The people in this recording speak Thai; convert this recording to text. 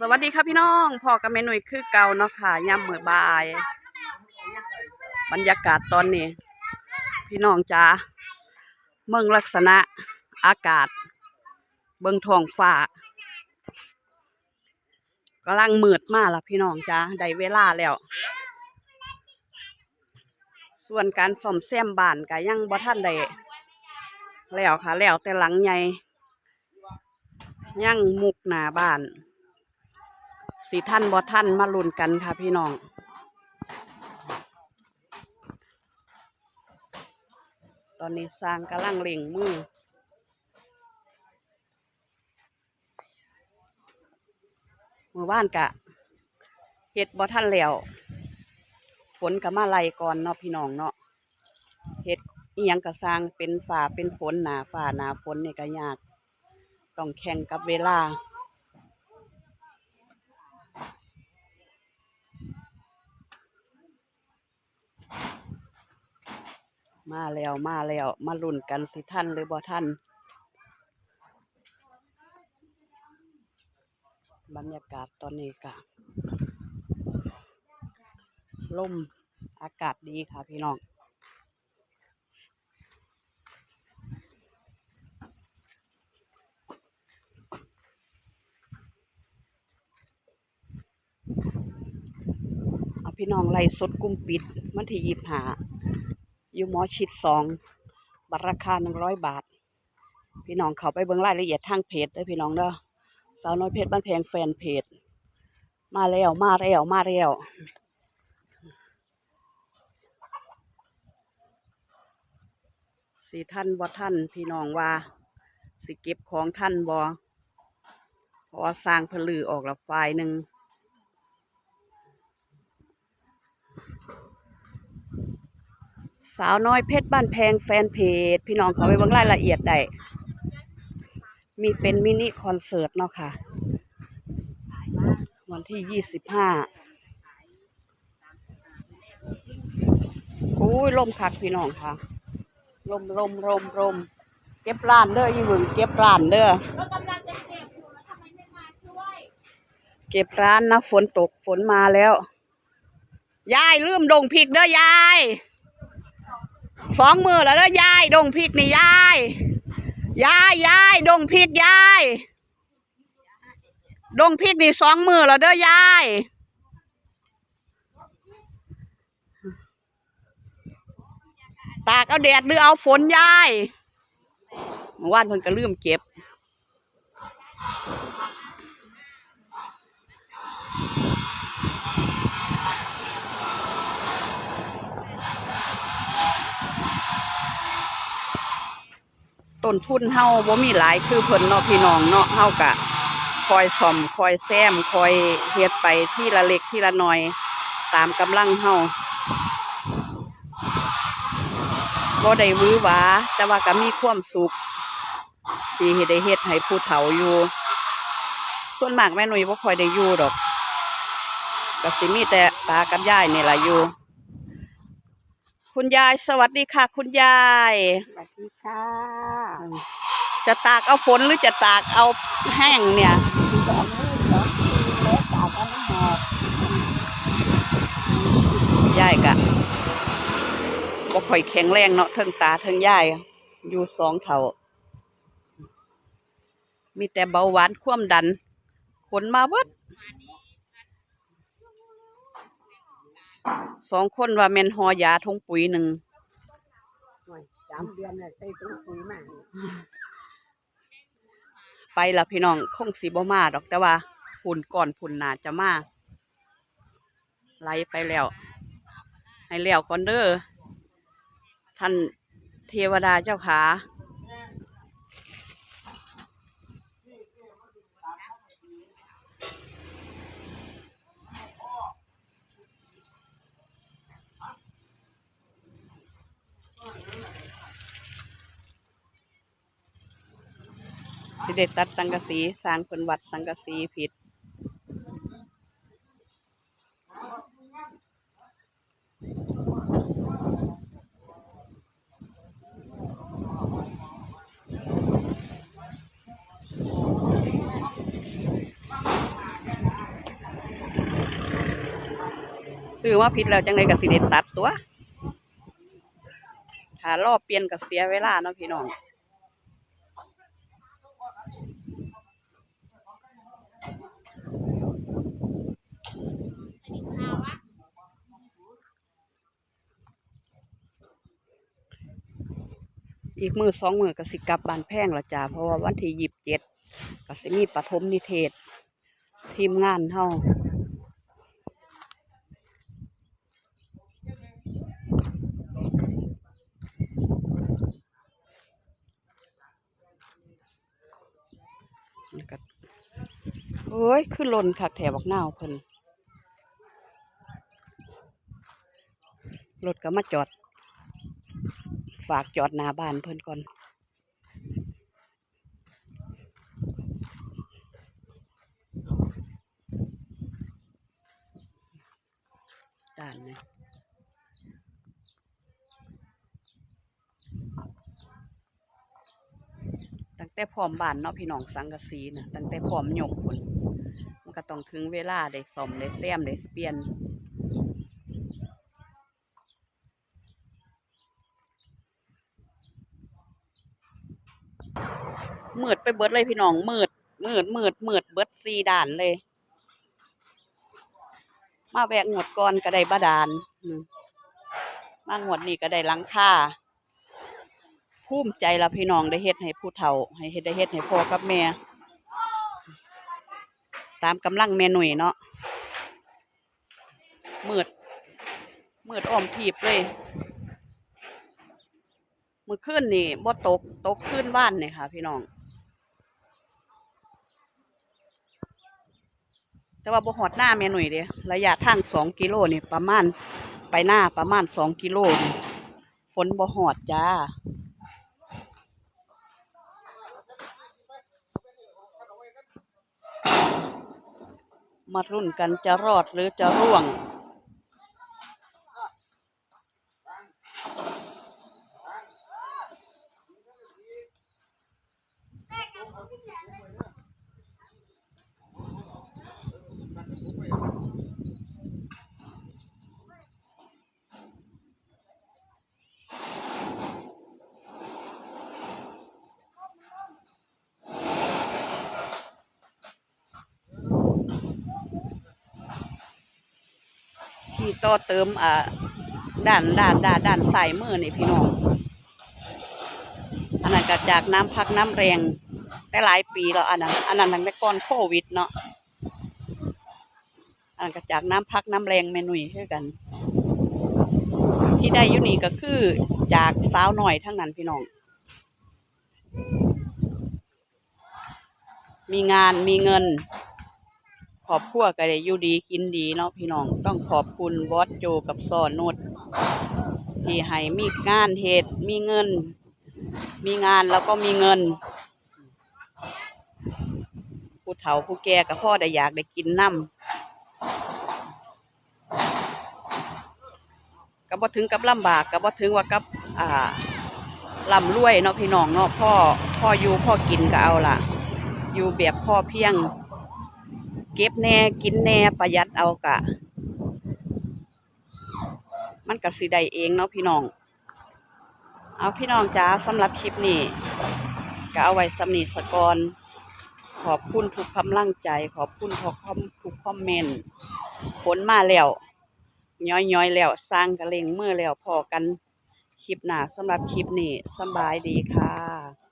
สวัสดีค่ะพี่น้องพ่อกับแม่หนุ่ยคือเก่าเนาะค่ะย่ำมือบาย บรรยากาศตอนนี้ พี่น้องจ๋าเมืองลักษณะอากาศ เบิงทองฟ้ากำลังมืดมากละพี่น้องจ๋าได้เวลาแล้ว ส่วนการซ่อมแซมบ้านก็ยังบ่ทันได้แล้วค่ะ แล้วแต่หลังใหญ่ยังมุกหนาบ้าน สิท่านบ่ท่านมาลุ้นกันค่ะพี่น้องตอนนี้สร้างกำลังเล่งมือมือบ้านกะเฮ็ดบ่ท่านแล้วฝนก็มาไลก่อนเนาะพี่น้องเนาะเฮ็ดอียังก็สร้างเป็นฝ่าเป็นฝนหนาฝ่าหนาฝนเนี่ยก็ยาก ต้องแข่งกับเวลา มาแล้วมาแล้วมาลุ้นกันสิท่านหรือบ่ท่านบรรยากาศตอนนี้กะลมอากาศดีค่ะพี่น้องเอาพี่น้องไล่สดกลุ่มปิดมันที่ยิบหา อยู่หมอชิดสองบัตรราคาหนึ่งร้อยบาท พี่น้องเขาไปเบิ่งรายละเอียดทางเพจเด้พี่น้องเด้อสาวน้อยเพชรบ้านแพงแฟนเพจ มาแล้วมาแล้วมาแล้วสีท่านบ่ท่านพี่น้องว่า สิเก็บของท่านบ่เพราะว่าสร้างผลือออกละไฟหนึ่ง สาวน้อยเพชรบ้านแพงแฟนเพจ พี่น้องเขาไปเบิ่งรายละเอียดได้มีเป็นมินิคอนเสิร์ตเนาะค่ะ วันที่ยี่สิบห้าโอ้ยลมคักพี่น้องค่ะลมลมลมลมเก็บร้านเด้ออีหวึงเก็บร้านเด้อเก็บอยู่แล้วทำไมไม่มาช่วยเก็บร้านนะฝนตกฝนมาแล้ว ยายลืมดงพริกเด้อยาย สองมือแล้วเด้อยายดงพริกนี่ยายยายยายดงพริกยายดงพริกนี่สองมือแล้วเด้อยายตากเอาแดดหรือเอาฝนยายเมื่อวานเพิ่นก็ลืมเก็บ ต้นทุนเฮาบ่มีหลายคือเพิ่นเนาะพี่น้องเนาะเฮากะคอยซ่อมคอยแซมคอยเฮ็ดไปที่ละเล็กที่ละน้อย ตามกำลังเฮาบ่ได้หวือหวาแต่ว่าก็มีความสุขที่เฮ็ดได้เฮ็ดให้ผู้เฒ่าอยู่ ส่วนมากแม่หนุ่ยบ่ค่อยได้อยู่ดอกก็สิมีแต่ตากับยายนี่ล่ะอยู่คุณยายสวัสดีค่ะ คุณยาย สวัสดีค่ะ จะตากเอาฝนหรือจะตากเอาแห้งเนี่ยสองมือสองมือแล้วตายายกะบ่ค่อยแข็งแรงเนาะเทิงตาเทิงยายอยู่สองเท่า มีแต่เบาหวานความดัน ขนมาเบิดสองคนว่าแม่นหอยาทงปุ๋ยหนึ่งามเดือนเลยใส่ถุงปุ๋ยมาไปละพี่น้องคงสีบ่มาดอกแต่ว่าฝุ่นก่อนฝุ่นหนาจะมาไล่ไปแล้ว ให้แล้วก่อนเด้อท่านเทวดาเจ้าขา สิเด็ดตัดสังกะสีสางคนวัดสังกะสีผิด ซื้อว่าผิดแล้วจังเลยกับสิเด็ดตัดตัวถ้ารอบเปลี่ยนกับเสียเวลาเนาะพี่น้อง อีกมือสองมือก็สิกลับบานแพงละจ้าเพราะว่าวันที่ยีิบเจ็ดก็สิมีปฐมนิเทศ ทีมงานเฮาแล้วก็โอ้ยขึ้นลนคักแถวบักนาวเพิ่นรถก็มาจอด ฝากจอดหน้าบ้านเพิ่นก่อนด้านนี้ตั้งแต่พร้อมบ้านเนาะพี่น้องสังกะสีนะตั้งแต่พร้อมหยกคนมันก็ต้องถึงเวลาได้ซ่อมได้แซมได้เปลี่ยน มืดไปเบิดเลยพี่น้องมืดมืดมืดมืดเบิดสี่ด่านเลย มาแวะงวดก่อนก็ได้บาดาลอืมมางวดนี้ก็ได้ลังคาภูมิใจละพี่น้องได้เฮ็ดให้ผู้เฒ่า ให้เฮ็ดได้เฮ็ดให้พ่อกับแม่ตามกำลังแม่หนุ่ยเนาะมืดมืดอ้อมทีบเลยมือขึ้นนี่บ่ตกตกขึ้นบ้านนี่ค่ะ พี่น้อง แต่ว่าบ่หอดหน้าแม่หนุ่ยเดียระยะทางสองกิโลนี่ประมาณไปหน้าประมาณสองกิโลฝนบ่หอดจ้ามารุ่นกันจะรอดหรือจะร่วง ที่ต่อเติมอ่าด้านด้านด้านด้านสายมือนี่พี่น้องอันนั้นก็จากน้ำพักน้ำแรงแต่หลายปีแล้วอันนั้นอันนั้นตั้งแต่ก่อนโควิดเนาะอันนั้นก็จากน้ำพักน้ำแรงเมนุยคือกัน ที่ได้ยู่นี่ก็คือจากสาวหน่อยทั้งนั้นพี่น้อง มีงานมีเงิน ครอบครัวก็ได้อยู่ดีกินดีเนาะพี่น้อง ต้องขอบคุณบอสโจกับซอนนุดที่ให้มีงานเหตุมีเงิน มีงานแล้วก็มีเงิน ผู้เฒ่าผู้แก่กับพ่อได้อยากได้กินน้ำก็บ่ถึงกับลำบากก็บ่ถึงว่ากับ อ่าลำรวยเนาะพี่น้องเนาะพ่อพ่ออยู่พ่อกินก็เอาล่ะ อยู่แบบพ่อเพียง เก็บแน่กินแน่ประหยัดเอากะ มันก็สิได้เองเนาะพี่น้อง เอาพี่น้องจ้าสำหรับคลิปนี้ก็เอาไว้สำนีสกอนขอบคุณทุกกำลังใจ ขอบคุณทุกคอมทุกคอมเมนต์ผลมาแล้วย้อยย้อยๆแล้วสร้างกระเลงเมื่อแล้วพอกันคลิปหนาสำหรับคลิปนี้สบายดีค่ะ